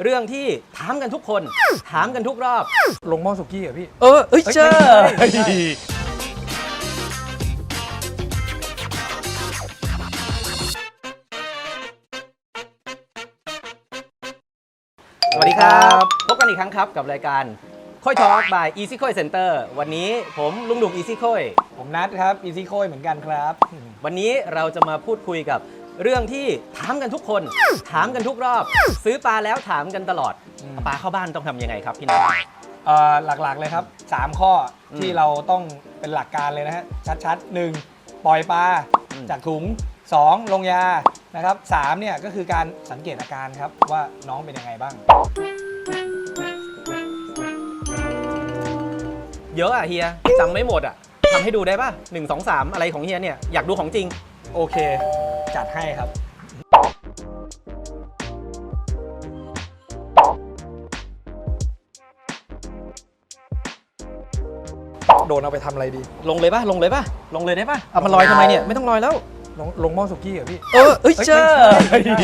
เรื่องที่ถามกันทุกคน ถามกันทุกรอบ ลงหม้อสุกี้เหรอพี่ เออเอ้ยเอ้ยเจอไม่ใช่สวัสดีครับพบกันอีกครั้งครับกับรายการค่อยทอล์ก by Easy ค่อย Center วันนี้ผมลุงดุ่ม Easy ค่อย ผมนัดครับอีซี่โค้ยเหมือนกันครับ วันนี้เราจะมาพูดคุยกับ เรื่องที่ถามกันทุกคน ถามกันทุกรอบ ซื้อปลาแล้วถามกันตลอดอืมเอาปลาเข้าบ้านต้องทำยังไงครับพี่นัท เอ่อหลักๆเลยครับ 3 ข้ออมที่เราต้องเป็นหลักการเลยนะฮะ ชัดๆ 1. ปล่อยปลาอืม จากถุง 2. ลงยานะครับ3เนี่ยก็คือการสังเกตอาการครับ ว่าน้องเป็นยังไงบ้าง เยอะอะเฮียจำไม่หมดอะทำให้ดูได้ป่ะหนึ่งสองสามอะไรของเฮียเนี่ยอยากดูของจริง โอเค จัดให้ครับโดนเอาไปทำอะไรดี ลงเลยป่ะลงเลยป่ะลงเลยได้ป่ะเอามาลอยทำไมเนี่ยไม่ต้องลอยแล้ว ลงลงหม้อสุกี้เหรอพี่เออเอ้ยเอ้ยเจอไม่ใช่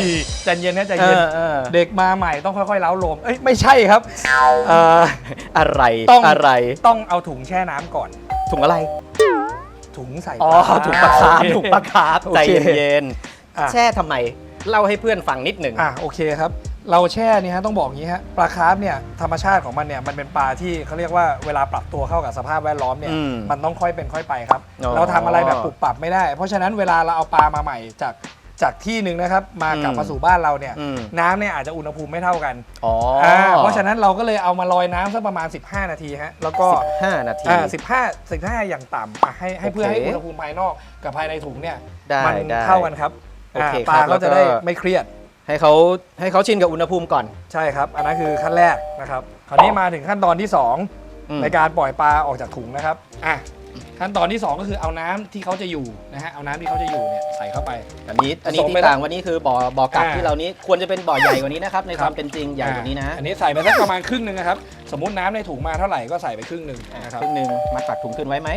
ใจเย็นนะใจเอเย็นอเออเด็กมาใหม่ต้องค่อยๆเล้าโลมเอ้ยไม่ใช่ครับ เอ่ออะไรต้อง อะไรต้องเอาถุงแช่น้ำก่อนถุงอะไร ถุงใส่อ๋อปลาถุงปลาคาร์ฟโอเคถุงปลาคาร์ฟโอใจเค เย็นอะ ๆแช่ทำไมเล่าให้เพื่อนฟังนิดหนึ่ง อะโอเคครับ เราแช่เนี่ยฮะต้องบอกอย่างนี้ฮะปลาคาร์ฟเนี่ยธรรมชาติของมันเนี่ยมันเป็นปลาที่เขาเรียกว่าเวลาปรับตัวเข้ากับสภาพแวดล้อมเนี่ยอืมมันต้องค่อยเป็นค่อยไปครับ อ๋อ เราทำอะไรแบบปรับปรับไม่ได้ เพราะฉะนั้นเวลาเราเอาปลามาใหม่จาก จากที่หนึ่งนะครับ มากลับอืมมาสู่บ้านเราเนี่ย อืม น้ำเนี่ยอาจจะอุณหภูมิไม่เท่ากันอ๋ออาเพราะฉะนั้นเราก็เลยเอามาลอยน้ำสักประมาณ 15 นาทีฮะแล้วก็ ห้านาที อ่าสิบห้าสิบห้าอย่างต่ำอะให้ให้เพื่อโอเคให้อุณหภูมิภายนอกกับภายในถุงเนี่ยได้มัได้เท่ากันครับโอเคอ่าปลาครับก็จะแล้วก็ ได้ไม่เครียดให้เขาให้เขาชินกับอุณหภูมิก่อน ใช่ครับ อันนั้นคือขั้นแรกนะครับ คราวนี้มาถึงขั้นตอนที่ อืม 2 ในการปล่อยปลาออกจากถุงนะครับอะ ขั้นตอนที่ 2 ก็คือเอาน้ำที่เขาจะอยู่นะฮะเอาน้ำที่เขาจะอยู่เนี่ยใส่เข้าไป อันนี้อันนี้ผสมไปที่แล้วต่างวันนี้คือบ่อบ่อกักอ่าที่เรานี้ควรจะเป็นบ่อใหญ่กว่านี้นะครับในคครับวามเป็นจริงใหญ่กว่านี้นะอันนี้ใส่ไปสักประมาณครึ่งหนึ่งนะครับสมมติน้ำในถุงมาเท่าไหร่ก็ใส่ไปครึ่งหนึ่งนะครับครึ่งหนึ่งมัดปากถุงขึ้นไว้ไหม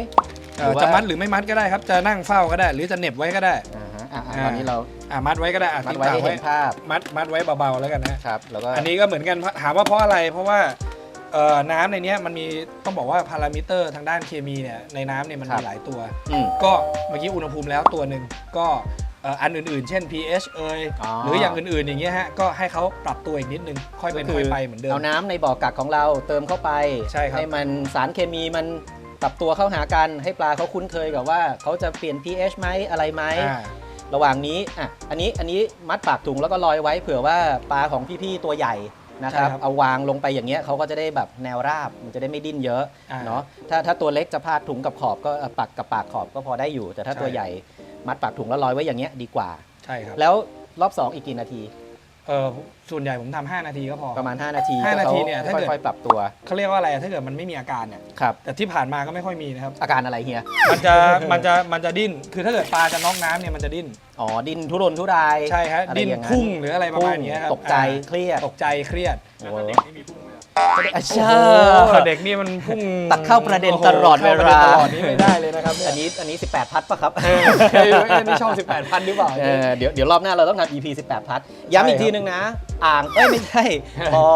เอ่อจะมัดหรือไม่มัดก็ได้ครับจะนั่งเฝ้าก็ได้ หรือจะเหน็บไว้ก็ได้ อ่าฮะอะอะอ่า ตอนนี้เราอะมัดไว้ก็ได้อะมัดทิ้งไว้ตาให้ไว้เห็นภาพมัดมัดไว้เบาๆแล้วกันนะฮะครับแล้วก็อันนี้ก็เหมือนกันถามว่าเพราะอะไรเพราะว่า เอ่อน้ำในเนี้ยมันมีต้องบอกว่าพารามิเตอร์ทางด้านเคมีเนี่ยในน้ำเนี่ยมันมีหลายตัว อืม ก็เมื่อกี้อุณหภูมิแล้วตัวหนึ่งก็เอ่ออันอื่นๆ เช่น pH เอยอ๋อ หรืออย่างอื่นๆอย่างเงี้ยฮะก็ให้เขาปรับตัวอีกนิดนึง ค่อยเป็นค่อยไปเหมือนเดิม เอาน้ำในบ่อกักของเราเติมเข้าไปใช่ครับ มันสารเคมีมันปรับตัวเข้าหากันให้ปลาเขาคุ้นเคยกับว่าเขาจะเปลี่ยน pH ไหมอะไรไหม อ่า ระหว่างนี้อะอันนี้อันนี้มัดปากถุงแล้วก็ลอยไว้เผื่อว่าปลาของพี่ๆตัวใหญ่ นะครับ ใช่ครับเอาวางลงไปอย่างเงี้ยเขาก็จะได้แบบแนวราบ มันจะได้ไม่ดิ้นเยอะอ่าเนาะ ถ้าถ้าตัวเล็กจะพาดถุงกับขอบก็เอ่อปักกับปากขอบก็พอได้อยู่ แต่ถ้าใช่ ตัวใหญ่มัดปากถุงแล้วลอยไว้อย่างเงี้ยดีกว่า ใช่ครับแล้วรอบ2อีกกี่นาที เออส่วนใหญ่ผมทำ5นาทีก็พอ ประมาณ 5 นาทีห้านาทีก็เนี่ยถ้าเกิด ค่อยๆปรับตัวเขาเรียกว่าอะไรถ้าเกิดมันไม่มีอาการเนี่ย ครับ แต่ที่ผ่านมาก็ไม่ค่อยมีนะครับ อาการอะไรเฮีย มันจะ มันจะ มันจะดิ้น คือถ้าเกิดปลาจะน็อกน้ำเนี่ยมันจะดิ้น อ๋อ ดิ้นทุรนทุรายใช่ฮะ อะไรดิ้นอย่างนั้นพุ่งหรืออะไรประมาณเนี้ยครับตกใจอ่าเครียดตกใจเครียด โอ้โหโอ้เชื่โห อเด็กนี่มันพุ่งตัดเข้าประเด็นตลอดเวลาข้ประด็นตลอดนี้ไม่ได้เลยนะครับเนี่ยอันนี้อันนี้ 18 พัดปะครับเออเอ้ยเอ้ยนี่ช่อง 18 พันหรือเปล่าเออเดี๋ยวเดี๋ยวรอบหน้าเราต้องทำ EP 18 พัดย้ำอีกใช่ครับทีนึงนะ อ่างเอ้ยไม่ใช่บ่อ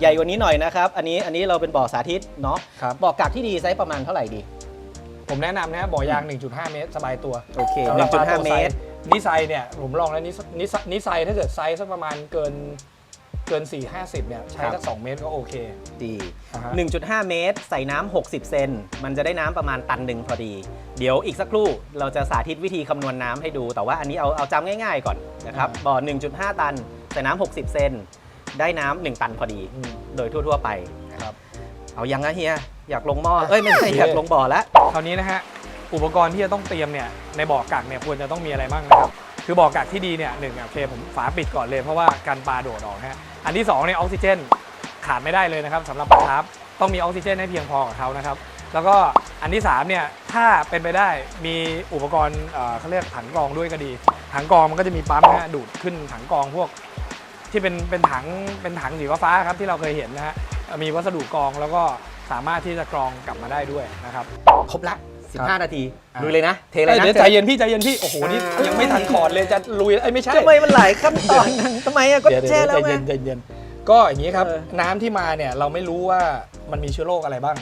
ใหญ่กว่านี้หน่อยนะครับ อันนี้อันนี้เราเป็นบ่อสาธิตเนาะครับบ่อกักที่ดีไซส์ประมาณเท่าไหร่ดี ผมแนะนำนะฮะบ่อยาง 1.5 เมตร สบายตัวโอเคสำหรับปลาตัว1.5 เมไซตรส์นิไซเนี่ยผมลองแล้วนิสนิสนิไซถ้าเกิดไซส์สักประมาณเกินเกิน 4 50 เนี่ย ใช้สัก 2 เมตรก็โอเค ดี อ่าฮะ 1.5 เมตร ใส่น้ำ 60 เซน มันจะได้น้ำประมาณตันหนึ่งพอดี เดี๋ยวอีกสักครู่เราจะสาธิตวิธีคำนวณน้ำให้ดู แต่ว่าอันนี้เอาเอาจำง่ายๆก่อนนะครับ บ่อ 1.5 ตัน ใส่น้ำ 60 เซน ได้น้ำ 1 ตันพอดี อืมโดยทั่วๆไป ครับ เอายังนะเฮีย อยากลงหม้อ เอ้ยไม่ใช่ อยากลงบ่อแล้วคราวนี้นะฮะ อุปกรณ์ที่จะต้องเตรียมเนี่ย ในบ่อกักเนี่ยควรจะต้องมีอะไรบ้างนะครับ คือบอกกักที่ดีเนี่ยหนึ่งโอเคผมฝาปิดก่อนเลยเพราะว่าการปลาโดดออกฮะอันที่สองเนี่ยออกซิเจนขาดไม่ได้เลยนะครับสำหรับปลาคาร์ฟต้องมีออกซิเจนให้เพียงพอกับเขานะครับแล้วก็อันที่สามเนี่ยถ้าเป็นไปได้มีอุปกรณ์เขาเรียกถังกรองด้วยก็ดี ถังกรองมันก็จะมีปั๊มนะฮะดูดขึ้นถังกรองพวก ที่เป็นเป็นถังเป็นถังสีฟ้าครับที่เราเคยเห็นนะฮะมีวัสดุกรองแล้วก็สามารถที่จะกรองกลับมาได้ด้วยนะครับครบละครับ 15 นาทีอะลุยเลยนะเทเลยเอ้ยนะเดี๋ยวใจเย็นพี่ใจเย็นพี่โอ้โหนี่เอ้ยยังไม่ทันขอดเลยจะลุยเอ้ยไม่ใช่ทำไมมันหลายขั้นตอนทำไมอะก็เดี๋ยวแช่แล้วใจไงเย็นใจเย็นก็อย่างนี้ครับเออน้ำที่มาเนี่ยเราไม่รู้ว่ามันมีเชื้อโรคอะไรบ้าง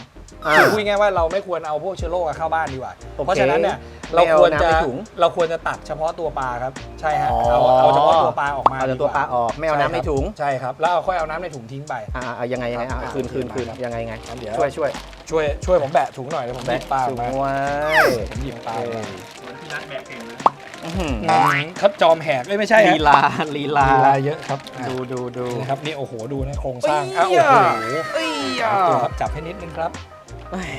อ่าคือพูดง่ายๆว่าเราไม่ควรเอาพวกเชื้อโรคอะเข้าบ้านดีกว่า โอเคเพราะฉะนั้นเนี่ยไม่เราเอาควรจะน้ำในถุง เราควรจะตัดเฉพาะตัวปลาครับ ใช่ฮะอ๋อเอาเอาเฉพาะตัวปลาออกมาเอาแต่ตัวดีกปลาออกไม่เอาน้ำในถุงใช่ครับ แล้วเอาค่อยเอาน้ำในถุงทิ้งไป อ่าอ่ายังไงยังไงอะอ่าคืนคืนคืนครับยังไงยังไงงั้นเดี๋ยว ช่วยช่วยช่วยช่วยผมแบะถุงหน่อยเดี๋ยวผมหยิบปลาออกถุงมาไว้ผมหยิบปลาออกมาอื้อหือครับจอมแหกเอ้ยไม่ใช่ฮะลีลาลีลา ลีลาเยอะครับอะดูดูดู นะครับนี่โอ้โหดูนะโครงสร้างเอ้อะยโอ้โหเอ้ยตัวครับจับให้นิดนึงครับ เอ้ย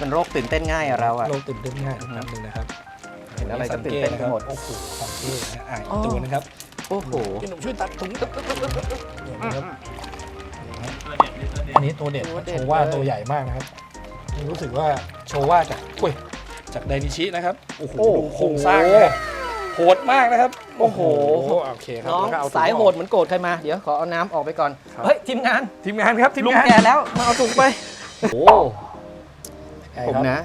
มันโรคตื่นเต้นง่ายอะเราอะ โรคตื่นเต้นง่ายนิดนึงนะครับเห็นอะไรก็ตื่นเต้นไปหมด โอ้โหสังเกตนะอะอ๋ออีกตัวนะครับโอ้โหพี่หนุ่มช่วยตัดถุงเนี่ยนะครับอันนี้ตัวเด็ดตัวเด็ดโชว่าเลย ตัวใหญ่มากนะครับรู้สึกว่าโชว่าจากอุ้ยจากไดนิชินะครับโอ้โหดูโครงสร้างนะโหดมากนะครับ โอ้โหโอเคครับน้องแล้วก็เถุสายออกโหดเหมือนโกรธใครมา เดี๋ยวขอเอาน้ำออกไปก่อนครับเฮ้ยทีมงาน ทีมงานครับทีมลุงงานแก่แล้ว มาเอาถุงไป โอ้โห ใช่ผมครับ นะ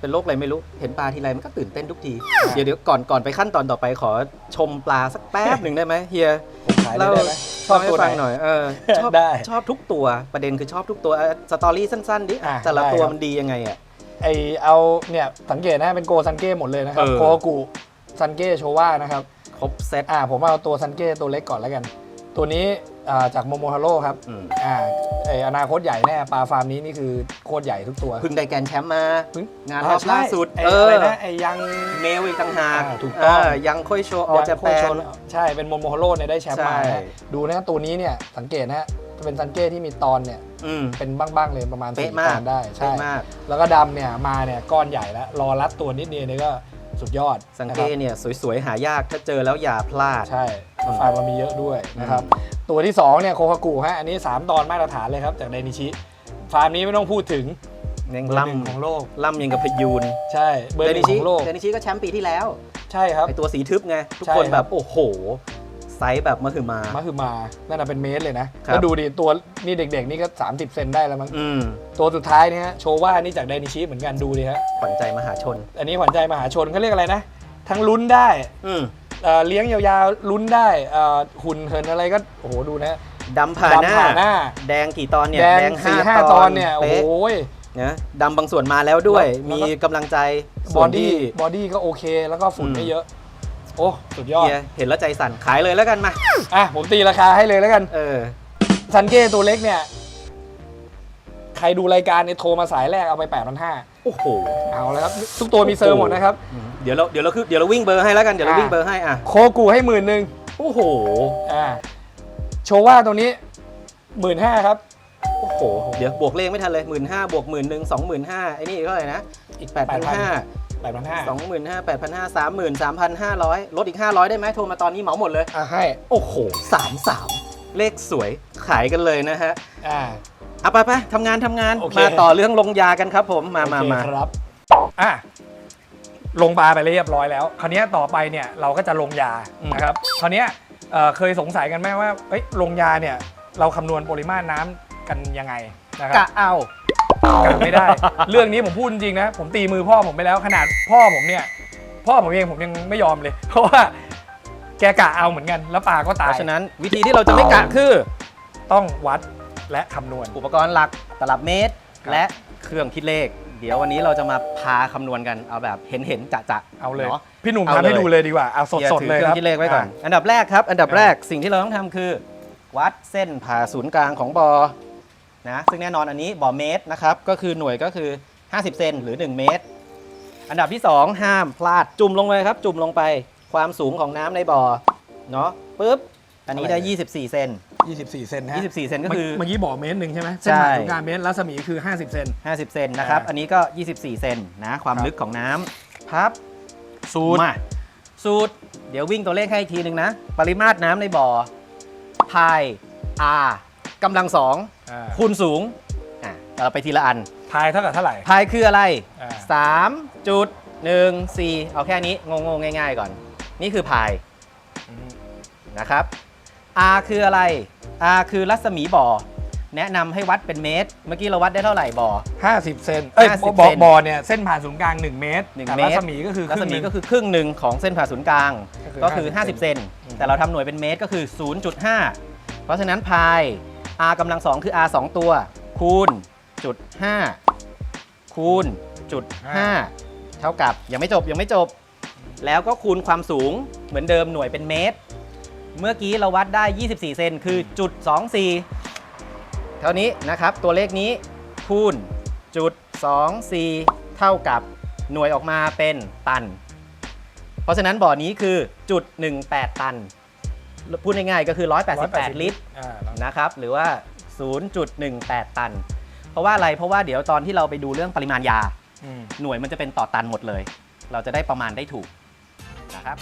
เป็นโรคอะไรไม่รู้ เห็นปลาทีไรมันก็ตื่นเต้นทุกที เดี๋ยวเดี๋ยวก่อนก่อนไปขั้นตอนต่อไปขอชมปลาสักแป๊บหนึ่งได้ไหมเฮีย ผมขายได้เราไหมชอบให้ตัวฟัฟังงหหน่น่ออยยเออชอบได้ชอบทุกตัวประเด็นคือชอบทุกตัวเอ่อสตอรี่สั้นๆดิอะแต่ละได้ตัวครับ มันดียังไงอะ ไอเอาเนี่ยสังเกตนะเป็นโกซันเก้หมดเลยนะครับเออโคกุซันเก้โชว่านะครับ ครบเซต อ่าผมเอาตัวซันเก้ตัวเล็กก่อนแล้วกัน ตัวนี้ อ่าจากโมโมฮาโร่ครับอืม อ่าไออนาคตใหญ่แน่ปลาฟาร์มนี้นี่คือโคตรใหญ่ทุกตัวเพิ่งได้แกรนด์แชมป์มาเพิ่งงานรอบใช่ล่าสุดไอเออะไรอนะไอยัง เมลอีกต่างหากอ่าถูกต้อง เยังค่อยโชว์ออจะแปลยังโคตรชนใช่ เป็นโมโมฮาโร่เนี่ยได้แชมป์มาใช่ นะดูนะตัวนี้เนี่ยสังเกตนะฮะจะเป็นซันเก้ที่มีตอนเนี่ยอืมเป็นบ้างๆเลยประมาณเป๊ะสี่มากตอนได้ใช่เป๊ะมาก แล้วก็ดำเนี่ยมาเนี่ยก้อนใหญ่แล้วรอรัดตัวนิดเดียวนี่ก็สุดยอดสังนะเกครับตเนี่ย สวย ๆ หายากถ้าเจอแล้วอย่าพลาด ใช่อืมฟาร์มเรามีเยอะด้วยนะครับ ตัวที่2เนี่ยโคคากุฮะ อันนี้ 3 ตอนมาตรฐานเลยครับจากไดนิชิ ฟาร์มนี้ไม่ต้องพูดถึงแม่งเบอร์หนึ่งของล่ำโลก ล่ำยังกับพยูนใช่ เบอร์หเดนึ่นิงขชิองโลก เดนิชิก็แชมป์ปีที่แล้วใช่ครับ ไอตัวสีทึบไง ทุกใช่คนคแบรับ บโอ้โห ไซส์แบบมหึมา มาคือมา นั่นนะเป็นเมตรเลยนะครับแล้วดูดิตัวนี่เด็กๆ นี่ก็ 30 เซนได้แล้วมั้ง อืมตัวสุดท้ายเนี่ยฮะโชว่านี่จากไดนิชิเหมือนกันดูดิฮะ ขวัญใจมหาชน อันนี้ขวัญใจมหาชนเขาเรียกอะไรนะ ทั้งลุ้นได้ อืม เอ่อเลี้ยงยาวๆ ลุ้นได้เอ่อหุ่นเหินอะไรก็โอ้โหดูนะ ดำผ่าหน้า ดำผ่าหน้า แดงกี่ตอนเนี่ยแดงสี่ห้าตอนเนี่ยโอ้โห ป๊ะนะดำบางส่วนมาแล้วด้วย แล้วมีแล้วก็ กำลังใจบส่อวนดี้ที่ บอดี้ก็โอเคแล้วก็ฝุ่นอืม ไม่เยอะ โอ้สุดยอด เฮียเห็นแล้วใจสั่นขายเลยแล้วกันมา อะ ผมตีราคาให้เลยแล้วกัน เออ ซันเก้ตัวเล็กเนี่ย ใครดูรายการเนี่ยโทรมาสายแรกเอาไป8 5 0 0 โอ้โห เอาแล้วครับ ทุกตัวมีเซอร์หมดนะครับ เดี๋ยวเราเดี๋ยวเราคือเดี๋ยวเราวิ่งเบอร์ให้แล้วกันเดี๋ยวเราอะวิ่งเบอร์ให้อะโคกูให้หมื่นหนึ่งโอ้โหอ่าโชว่าตัวนี้หมื่นห้าครับโอ้โหเดี๋ยวบวกเลขไม่ทันเลยหมื่นห้าบวกหมื่นหนึ่งสองหมื่นห้าไอ้นี่เท่าไหร่นะอีกแปดพันห้าแปดพันห้าสองหมื่นห้าแปดพันห้าสามหมื่นสามพันห้าร้อยลดอีกห้าร้อยได้ไหมโทรมาตอนนี้เหมาหมดเลยอะให้โอ้โหสามสามเลขสวยขายกันเลยนะฮะอ่าเอาไปไปทำงานทำงานโอเคมาต่อเรื่องลงยากันครับผมมามาโอเคมาครับอะ ลงปลาไปเรียบร้อยแล้ว คราวนี้ต่อไปเนี่ยเราก็จะลงยานะครับคราวนี้เอ่อเคยสงสัยกันไหมว่าเอ้ยลงยาเนี่ยเราคำนวณปริมาตรน้ำกันยังไงนะคกะรับเอากะไม่ได้ เรื่องนี้ผมพูดจริงๆนะผมตีมือพ่อผมไปแล้วขนาดพ่อผมเนี่ยพ่อผมเองผมยังไม่ยอมเลย เพราะว่าแกกะเอาเหมือนกัน แล้วปลาก็เพตายราะฉะนั้นวิธีที่เราจะไม่กะคือ ต้องวัดและคำนวณ อุปกรณ์หลักตลับเมตรครับและเครื่องคิดเลข เดี๋ยววันนี้เราจะมาพาคำนวณกันเอาแบบเห็นเห็นจะจะเอาเลย นาะ พี่หนุ่มเอาทำให้เลยดูเลยดีกว่าเอาสดดี๋วสดถือเลยเคครื่รัอบงคิดเลขไว้ก่อน อันดับแรกครับ อันดับแรกสิ่งที่เราต้องทำคือ วัดเส้นผ่าศูนย์กลางของบอนะซึ่งแน่นอนอันนี้บอเมตรนะครับ ก็คือหน่วยก็คือ 50 เซนหรือ 1 เมตร อันดับที่ 2 ห้ามพลาดจุ่มลงเลยครับ จุ่มลงไปความสูงของน้ำในบ่อเนาะปุ๊บ อันนี้ได้ 24 เซน 24 เซนฮะ24 เซนก็คือ เมื่อกี้บอกเมตรหนึ่งใช่ไหมใช่เส้นผ่านศูนย์กลางเมตรรัศมีคือ 50 เซน 50 เซนนะครับ อ่าอันนี้ก็ 24 เซนนะ ความครับ ลึกของน้ำพับสูตรมาสูตร เดี๋ยววิ่งตัวเลขให้อีกทีหนึ่งนะ ปริมาตรน้ำในบ่อพาย R กำลังสองอ่าคูณสูงอะเราไปทีละอันพายเท่ากับเท่าไหร่ พายคืออะไร อ่า 3 จุด 1 4 เอาแค่นี้งงๆง่าย ๆ ก่อน นี่คือพายอืมนะครับ R คืออะไร R คือรัศมีบ่อ แนะนำให้วัดเป็นเมตร เมื่อกี้เราวัดได้เท่าไหร่บ่อ 50 เซนเอ้ย50บ่อเซนบ่อเนี่ยเส้นผ่านศูนย์กลาง 1 เมตรหนึ่งแต่เมตร รัศมีก็คือครัศรึ่งหมีนึ่ง ก็คือครึ่งหนึ่งของเส้นผ่าศูนย์กลางก็คือก็คือ50 50 เซนอืม แต่เราทำหน่วยเป็นเมตรก็คือ 0.5 เพราะฉะนั้นพาย r กำลังสองคือ r 2ตัว คูณจุด5คูณจุด5เท่ากับยังไม่จบยังไม่จบ แล้วก็คูณความสูงเหมือนเดิมหน่วยเป็นเมตร เมื่อกี้เราวัดได้ 24 เซนคือจุด24 เท่านี้นะครับ ตัวเลขนี้คูณจุด24 เท่ากับหน่วยออกมาเป็นตัน เพราะฉะนั้นบ่อนี้คือจุด18 ตัน พูดง่ายๆก็คือ 188 ลิตรอ่านะครับ หรือว่า 0.18 ตัน เพราะว่าอะไร เพราะว่าเดี๋ยวตอนที่เราไปดูเรื่องปริมาณยาอืมหน่วยมันจะเป็นต่อตันหมดเลย เราจะได้ประมาณได้ถูกนะครับ